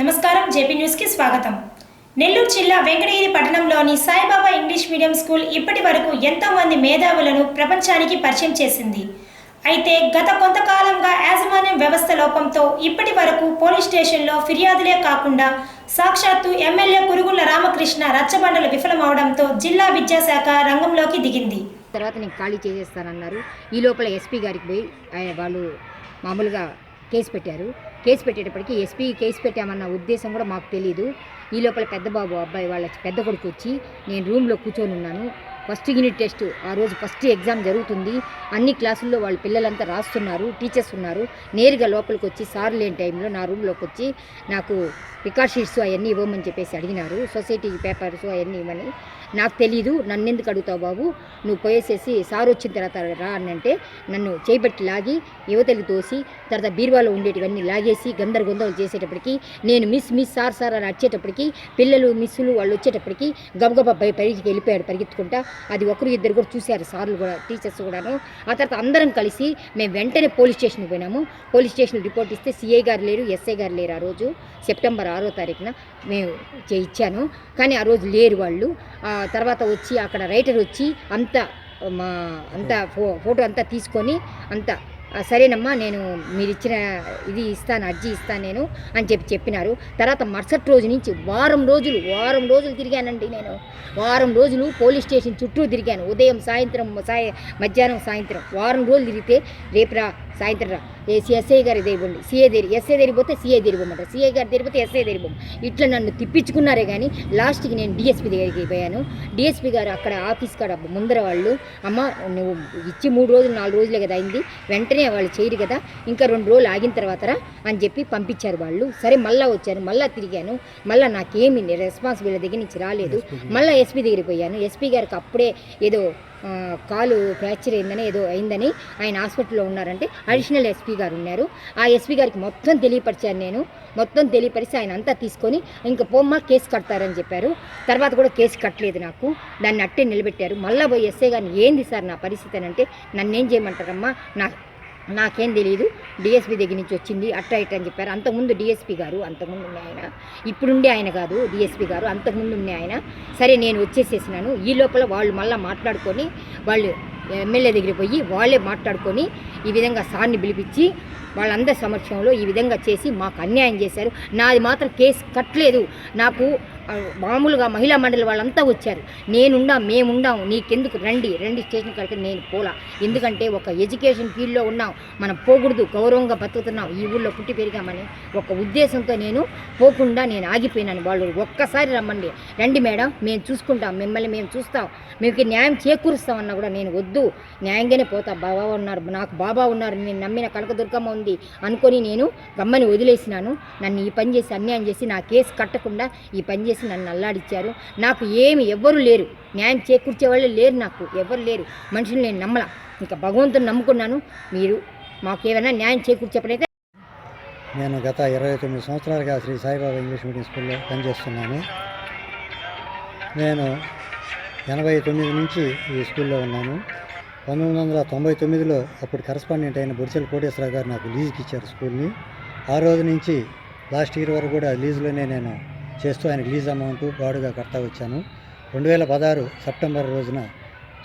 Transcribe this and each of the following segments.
నమస్కారం జేపీ న్యూస్కి స్వాగతం. నెల్లూరు జిల్లా వెంకటగిరి పట్టణంలోని సాయిబాబా ఇంగ్లీష్ మీడియం స్కూల్ ఇప్పటి వరకు ఎంతో మంది మేధావులను ప్రపంచానికి పరిచయం చేసింది. అయితే గత కొంతకాలంగా యాజమాన్యం వ్యవస్థ లోపంతో ఇప్పటి వరకు పోలీస్ స్టేషన్లో ఫిర్యాదులే కాకుండా సాక్షాత్తు ఎమ్మెల్యే కురుగుళ్ళ రామకృష్ణ రచ్చబండలు విఫలమవడంతో జిల్లా విద్యాశాఖ రంగంలోకి దిగింది. తర్వాత నేను ఖాళీ చేసేస్తానన్నారు. ఈ లోపల ఎస్పీ గారికి పోయి వాళ్ళు మామూలుగా కేసు పెట్టారు. కేసు పెట్టేటప్పటికి ఎస్పీ కేసు పెట్టామన్న ఉద్దేశం కూడా మాకు తెలియదు ఈ లోపల పెద్ద బాబు అబ్బాయి వాళ్ళ పెద్ద కొడుకు వచ్చి నేను రూమ్లో కూర్చొని ఉన్నాను. ఫస్ట్ యూనిట్ టెస్ట్ ఆ రోజు ఫస్ట్ ఎగ్జామ్ జరుగుతుంది. అన్ని క్లాసుల్లో వాళ్ళ పిల్లలంతా రాస్తున్నారు టీచర్స్ ఉన్నారు. నేరుగా లోపలికి వచ్చి సార్ లేని టైంలో నా రూమ్లోకి వచ్చి నాకు రికార్డ్ షీట్స్ అవన్నీ ఇవ్వమని చెప్పేసి అడిగినారు. సొసైటీ పేపర్స్ అవన్నీ ఇవ్వని నాకు తెలీదు నన్ను ఎందుకు అడుగుతావు బాబు? నువ్వు పోయేసేసి సార్ వచ్చిన తర్వాత రా అని అంటే నన్ను చేపట్టి లాగి యువతలు తోసి తర్వాత బీరువాలో ఉండేటివన్నీ లాగేసి గందరగొందలు చేసేటప్పటికి నేను మిస్ మిస్ సార్ సార్ అని వచ్చేటప్పటికి పిల్లలు మిస్సులు వాళ్ళు వచ్చేటప్పటికి గబగబా పై పైకి వెళ్ళిపోయాడు పరిగెత్తుకుంటా. అది ఒకరు ఇద్దరు కూడా చూశారు సార్లు కూడా టీచర్స్ కూడాను. ఆ తర్వాత అందరం కలిసి మేము వెంటనే పోలీస్ స్టేషన్కి పోయినాము. పోలీస్ స్టేషన్ రిపోర్ట్ ఇస్తే సిఐ గారు లేరు ఎస్ఐ గారు లేరు ఆ రోజు. సెప్టెంబర్ ఆరో తారీఖున మేము చే- ఇచ్చాను. కానీ ఆ రోజు లేరు వాళ్ళు. ఆ తర్వాత వచ్చి అక్కడ రైటర్ వచ్చి అంతా మా అంతా ఫో ఫోటో అంతా తీసుకొని అంతా సరేనమ్మా నేను మీరు ఇచ్చిన ఇది ఇస్తాను అర్జీ ఇస్తాను నేను అని చెప్పి చెప్పినారు. తర్వాత మరుసటి రోజు నుంచి వారం రోజులు వారం రోజులు తిరిగానండి నేను. వారం రోజులు పోలీస్ స్టేషన్ చుట్టూ తిరిగాను. ఉదయం సాయంత్రం సాయ మధ్యాహ్నం సాయంత్రం వారం రోజులు తిరిగితే రేపు రా సాయంత్రం రా ఎస్ఐ గారి దగ్గర సిఏ దగ్గర ఎస్ఐ దగ్గర పోతే సిఐ దగ్గర పోమంటారు. సిఐ గారి దగ్గర పోతే ఎస్ఐ పోము. ఇట్లా నన్ను తిప్పించుకున్నారే కానీ లాస్ట్కి నేను డిఎస్పీ దగ్గరికి పోయాను. డిఎస్పీ గారు అక్కడ ఆఫీస్ కాడ ముందర వాళ్ళు అమ్మ నువ్వు ఇచ్చి మూడు రోజులు నాలుగు రోజులే కదా అయింది. వెంటనే వాళ్ళు చేయరు కదా. ఇంకా రెండు రోజులు ఆగిన తర్వాత అని చెప్పి పంపించారు వాళ్ళు. సరే మళ్ళీ వచ్చాను మళ్ళీ తిరిగాను. మళ్ళీ నాకేమి రెస్పాన్స్ వీళ్ళ దగ్గర నుంచి రాలేదు. మళ్ళీ ఎస్పీ దగ్గరికి పోయాను. ఎస్పీ గారికి అప్పుడే ఏదో కాలు ఫ్రాక్చర్ అయిందని ఏదో అయిందని ఆయన హాస్పిటల్లో ఉన్నారంటే అడిషనల్ ఎస్పీ గారు ఉన్నారు. ఆ ఎస్పీ గారికి మొత్తం తెలియపరిచాను నేను. మొత్తం తెలియపరిచి ఆయన అంతా తీసుకొని ఇంకా పోమ్మ కేసు కడతారని చెప్పారు. తర్వాత కూడా కేసు కట్టలేదు నాకు. దాన్ని అట్టే నిలబెట్టారు. మళ్ళీ పోయి ఎస్ఐ గారిని ఏంది సార్ నా పరిస్థితి అని అంటే నన్ను ఏం చేయమంటారమ్మా? నా నాకేం తెలియదు డిఎస్పీ దగ్గర నుంచి వచ్చింది అట్ట ఇట్ట అని చెప్పారు. అంతకుముందు డిఎస్పీ గారు అంతకుముందు ఉండే ఆయన ఇప్పుడుండే ఆయన కాదు డిఎస్పీ గారు అంతకుముందు ఉండే ఆయన. సరే నేను వచ్చేసేసినాను. ఈ లోపల వాళ్ళు మళ్ళీ మాట్లాడుకొని వాళ్ళు ఎమ్మెల్యే దగ్గరికి పోయి వాళ్ళే మాట్లాడుకొని ఈ విధంగా సార్ని పిలిపించి వాళ్ళందరి సమక్షంలో ఈ విధంగా చేసి మాకు అన్యాయం చేశారు. నాది మాత్రం కేసు కట్టలేదు. నాకు మామూలుగా మహిళా మండలి వాళ్ళంతా వచ్చారు. నేనుండా మేముండాం నీకెందుకు? రండి రండి స్టేషన్ కడితే నేను పోలా. ఎందుకంటే ఒక ఎడ్యుకేషన్ ఫీల్డ్లో ఉన్నాం. మనం పోకూడదు గౌరవంగా బతుకుతున్నాం. ఈ ఊళ్ళో పుట్టి పెరిగామని ఒక ఉద్దేశంతో నేను పోకుండా నేను ఆగిపోయినాను. వాళ్ళు ఒక్కసారి రమ్మండి. రండి మేడం మేము చూసుకుంటాం. మిమ్మల్ని మేము చూస్తాం. మీకు న్యాయం చేకూరుస్తామన్నా కూడా నేను వద్దు. న్యాయంగానే పోతా. బాబా ఉన్నారు. నాకు బాబా ఉన్నారు. నేను నమ్మిన కనకదుర్గమ్మ ఉంది అనుకొని నేను గమ్మని వదిలేసినాను. నన్ను ఈ పని చేసి అన్యాయం చేసి నా కేసు కట్టకుండా ఈ పని చేసి నన్ను అల్లాడిచ్చారు నాకు ఏమి ఎవ్వరు లేరు. న్యాయం చేకూర్చే వాళ్ళు లేరు నాకు. ఎవరు లేరు. మనుషులు నేను నమ్మల. ఇంకా భగవంతుని నమ్ముకున్నాను. మీరు మాకేమైనా న్యాయం చేకూర్చేప్పుడైతే నేను గత ఇరవై తొమ్మిది సంవత్సరాలుగా శ్రీ సాయిబాబా ఇంగ్లీష్ మీడియం స్కూల్లో పనిచేస్తున్నాను. నేను ఎనభై తొమ్మిది నుంచి ఈ స్కూల్లో ఉన్నాను. పంతొమ్మిది వందల తొంభై తొమ్మిదిలో అప్పుడు కరస్పాండెంట్ అయిన బుడిచెల కోటేశ్వరరావు గారు నాకు లీజుకి ఇచ్చారు స్కూల్ని. ఆ రోజు నుంచి లాస్ట్ ఇయర్ వరకు కూడా లీజులోనే నేను చేస్తూ ఆయనకి లీజ్ అమౌంట్ గాడుగా కడతా వచ్చాను. రెండు వేల పదహారు సెప్టెంబర్ రోజున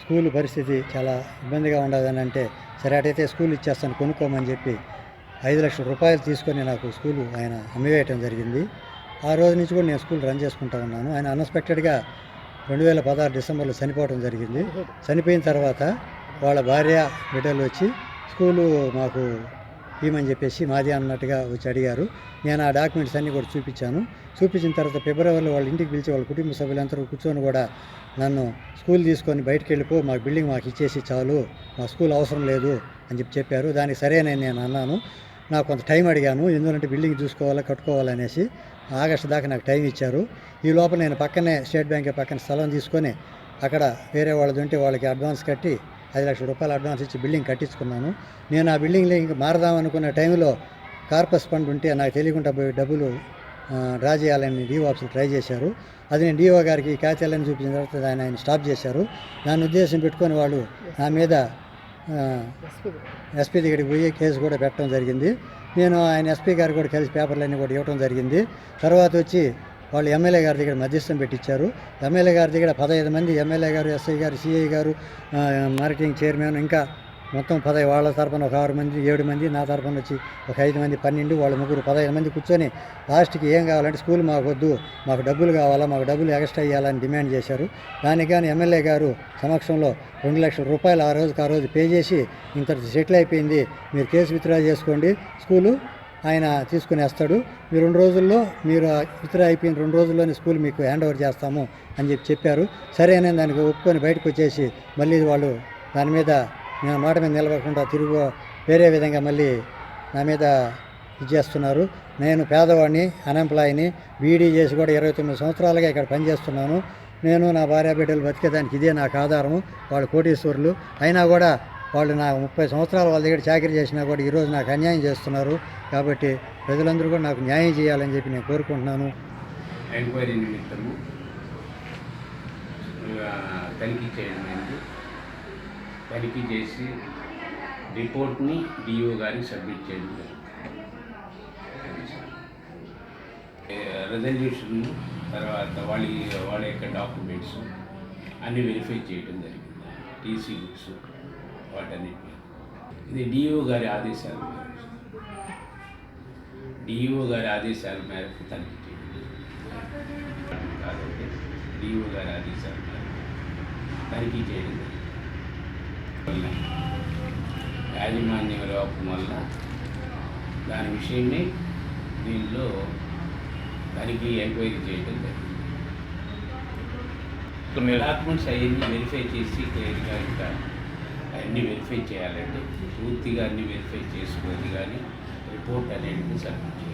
స్కూల్ పరిస్థితి చాలా ఇబ్బందిగా ఉండదని అంటే సరే అటైతే స్కూల్ ఇచ్చేస్తాను కొనుక్కోమని చెప్పి ఐదు లక్షల రూపాయలు తీసుకొని నాకు స్కూలు ఆయన అమ్మివేయటం జరిగింది. ఆ రోజు నుంచి కూడా నేను స్కూల్ రన్ చేసుకుంటా ఉన్నాను. ఆయన అన్ఎక్స్పెక్టెడ్గా రెండు వేల పదహారు డిసెంబర్లో చనిపోవడం జరిగింది. చనిపోయిన తర్వాత వాళ్ళ భార్య బిడ్డలు వచ్చి స్కూలు మాకు ఇవ్వమని చెప్పేసి మాది అన్నట్టుగా వచ్చి అడిగారు. నేను ఆ డాక్యుమెంట్స్ అన్నీ కూడా చూపించాను. చూపించిన తర్వాత ఫిబ్రవరిలో వాళ్ళ ఇంటికి పిలిచి వాళ్ళ కుటుంబ సభ్యులందరూ కూర్చొని కూడా నన్ను స్కూల్ తీసుకొని బయటకు వెళ్ళిపో మా బిల్డింగ్ మాకు ఇచ్చేసి చాలు మా స్కూల్ అవసరం లేదు అని చెప్పి చెప్పారు. దానికి సరేనని నేను అన్నాను. నాకు కొంత టైం అడిగాను. ఎందుకంటే బిల్డింగ్ చూసుకోవాలా కట్టుకోవాలనేసి ఆగస్టు దాకా నాకు టైం ఇచ్చారు. ఈ లోపల నేను పక్కనే స్టేట్ బ్యాంక్ పక్కన స్థలం తీసుకొని అక్కడ వేరే వాళ్ళది ఉంటే వాళ్ళకి అడ్వాన్స్ కట్టి ఐదు లక్షల రూపాయలు అడ్వాన్స్ ఇచ్చి బిల్డింగ్ కట్టించుకున్నాను. నేను ఆ బిల్డింగ్లో ఇంక మారదాం అనుకున్న టైంలో కార్పస్ ఫండ్ ఉంటే నాకు తెలియకుండా పోయి డబ్బులు డ్రా చేయాలని డిఓ ఆఫీసులు ట్రై చేశారు. అది నేను డిఓ గారికి కాగితాలని చూపించిన తర్వాత ఆయన ఆయన స్టాప్ చేశారు. దాని ఉద్దేశం పెట్టుకొని వాళ్ళు నా మీద ఎస్పీ ఎస్పీ దగ్గరికి పోయి కేసు కూడా పెట్టడం జరిగింది. నేను ఆయన ఎస్పీ గారు కూడా కలిసి పేపర్లన్నీ కూడా ఇవ్వడం జరిగింది. తర్వాత వచ్చి వాళ్ళు ఎమ్మెల్యే గారి దగ్గర మధ్యస్థం పెట్టించారు ఎమ్మెల్యే గారి దగ్గర పదహైదు మంది ఎమ్మెల్యే గారు ఎస్ఐ గారు సిఐ గారు మార్కెటింగ్ చైర్మన్ ఇంకా మొత్తం పదహైదు వాళ్ళ తరపున ఒక ఆరు మంది ఏడు మంది నా తరపున వచ్చి ఒక ఐదు మంది పన్నెండు వాళ్ళ ముగ్గురు పదహైదు మంది కూర్చొని లాస్ట్కి ఏం కావాలంటే స్కూల్ మాకు వద్దు మాకు డబ్బులు కావాలా మాకు డబ్బులు ఎక్స్ట్రా ఇవ్వాలని డిమాండ్ చేశారు. దానికి కానీ ఎమ్మెల్యే గారు సమక్షంలో రెండు లక్షల రూపాయలు ఆ రోజుకి ఆ రోజు పే చేసి ఇంత సెటిల్ అయిపోయింది మీరు కేసు విత్డ్రా చేసుకోండి స్కూలు ఆయన తీసుకుని వస్తాడు మీరు రెండు రోజుల్లో మీరు ఇతర అయిపోయిన రెండు రోజుల్లోనే స్కూల్ మీకు హ్యాండ్ ఓవర్ చేస్తాము అని చెప్పి చెప్పారు. సరే అని దానికి ఒప్పుకొని బయటకు వచ్చేసి మళ్ళీ వాళ్ళు దాని మీద నేను మాట మీద నిలబడకుండా తిరుగు వేరే విధంగా మళ్ళీ నా మీద ఇది చేస్తున్నారు. నేను పేదవాడిని అన్ఎంప్లాయీని బీడీ చేసి కూడా ఇరవై తొమ్మిది సంవత్సరాలుగా ఇక్కడ పనిచేస్తున్నాను. నేను నా భార్య బిడ్డలు బతికేదానికి ఇదే నాకు ఆధారము. వాళ్ళు కోటీశ్వరులు. అయినా కూడా వాళ్ళు నా ముప్పై సంవత్సరాలు వాళ్ళ దగ్గర చాకరీ చేసినా కూడా ఈరోజు నాకు అన్యాయం చేస్తున్నారు. కాబట్టి ప్రజలందరూ కూడా నాకు న్యాయం చేయాలని చెప్పి నేను కోరుకుంటున్నాను. ఎంక్వైరీ నిమిత్తము తనిఖీ చేయడం. తనిఖీ చేసి రిపోర్ట్ని డిఓ గారికి సబ్మిట్ చేయడం. రెజల్యూషన్ తర్వాత వాళ్ళ వాళ్ళ యొక్క డాక్యుమెంట్స్ అన్నీ వెరిఫై చేయడం జరిగింది. టీసీ బుక్స్ వాటన్నిటిని. ఇది డిఓ గారి ఆదేశాల మేరకు. డిఓ గారి ఆదేశాల మేరకు తనిఖీ చేయడం కాబట్టి డిఓ గారి ఆదేశాల మేరకు తనిఖీ చేయడం జరిగింది. యాజమాన్య లోపం వల్ల దాని విషయమే దీనిలో తనిఖీ ఎంక్వైరీ చేయడం జరిగింది. డాక్యుమెంట్స్ అవన్నీ వెరిఫై చేసి క్లియర్గా ఇంకా అన్నీ వెరిఫై చేయాలండి. పూర్తిగా అన్ని వెరిఫై చేసుకొని కానీ రిపోర్ట్ అనేది సబ్మిట్